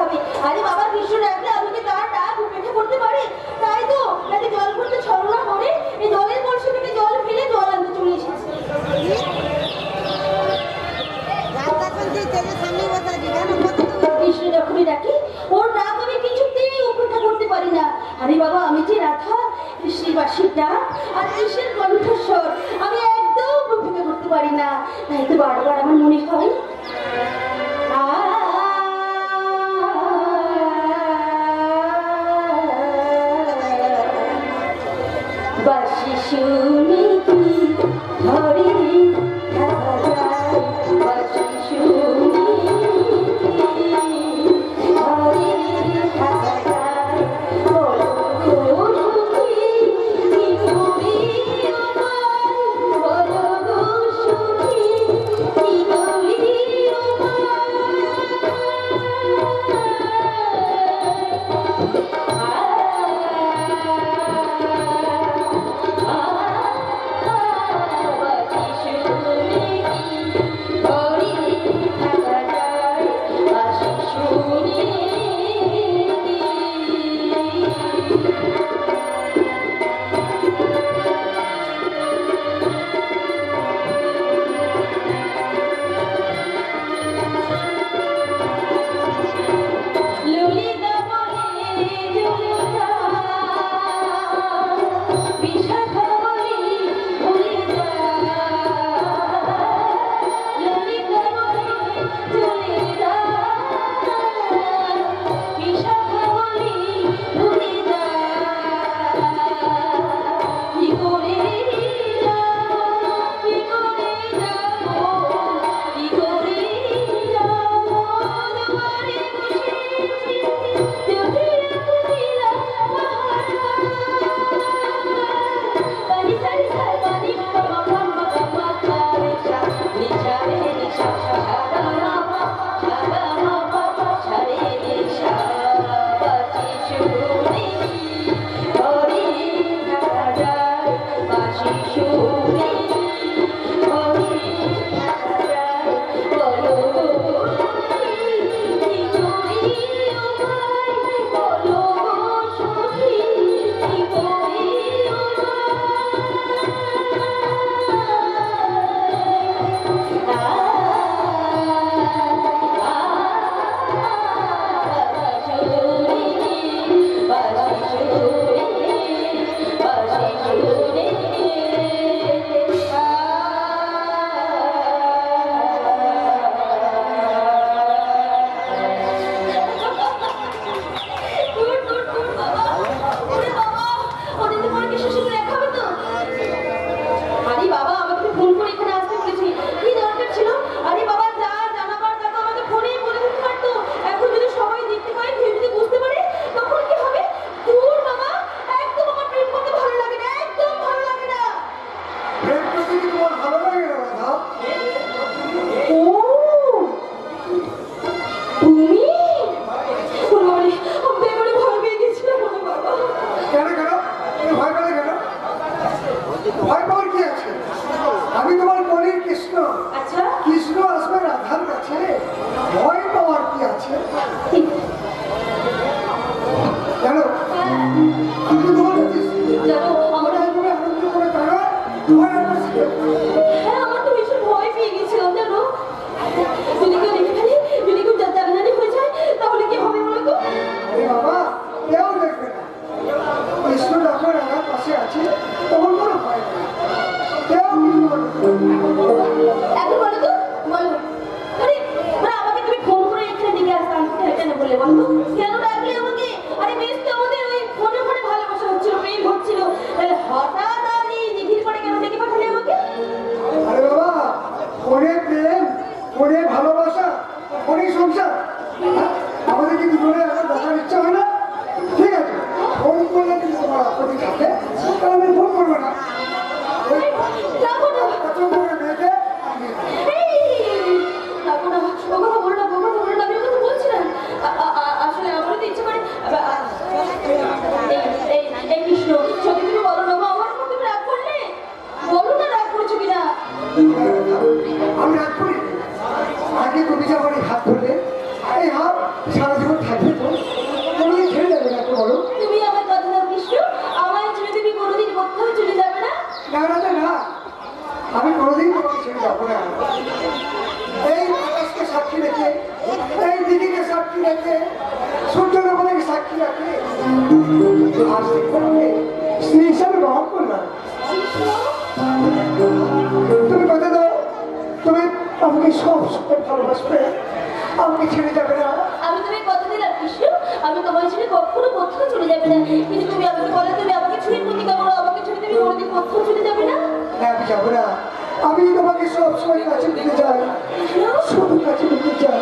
হবে। আরে বাবা কৃষ্ণ ডাকলে to show. বাবা ধরলে এই হাত সারা জীবন থাকবে তো? কোনোদিন ছেড়ে যাবে না বলো। তুমি আমার কথা দাও কৃষ্ণ আমায় ছেড়ে তুমি কোনোদিন কোথাও চলে যাবে না? না না না, না। আমি কোনোদিন তোমাকে ছেড়ে যাব না। এই আকাশকে সাক্ষী রেখে এই দিদিকে সাক্ষী রেখে সূর্যের উপরে সাক্ষী রাখে থেকে তোমাকে স্ত্রী হিসাবে গ্রহণ করলাম তুমি কথা দাও তুমি আমাকে সব সময় ভালোবাসবে। আমাকে ছেড়ে যাবে না। আমি তোমায় কথা দিলাম কৃষ্ণ আমি তোমার ছেড়ে কখনো কোথাও চলে যাবে না। কিন্তু তুমি আমাকে বলো তুমি আমাকে ছেড়ে প্রতিজ্ঞা করো আমাকে ছেড়ে তুমি কোনোদিন কোথাও চলে যাবে না? আমি যাব না। আমি তোমাকে সব সময় কাছে নিতে চাই শুধু কাছে নিতে চাই।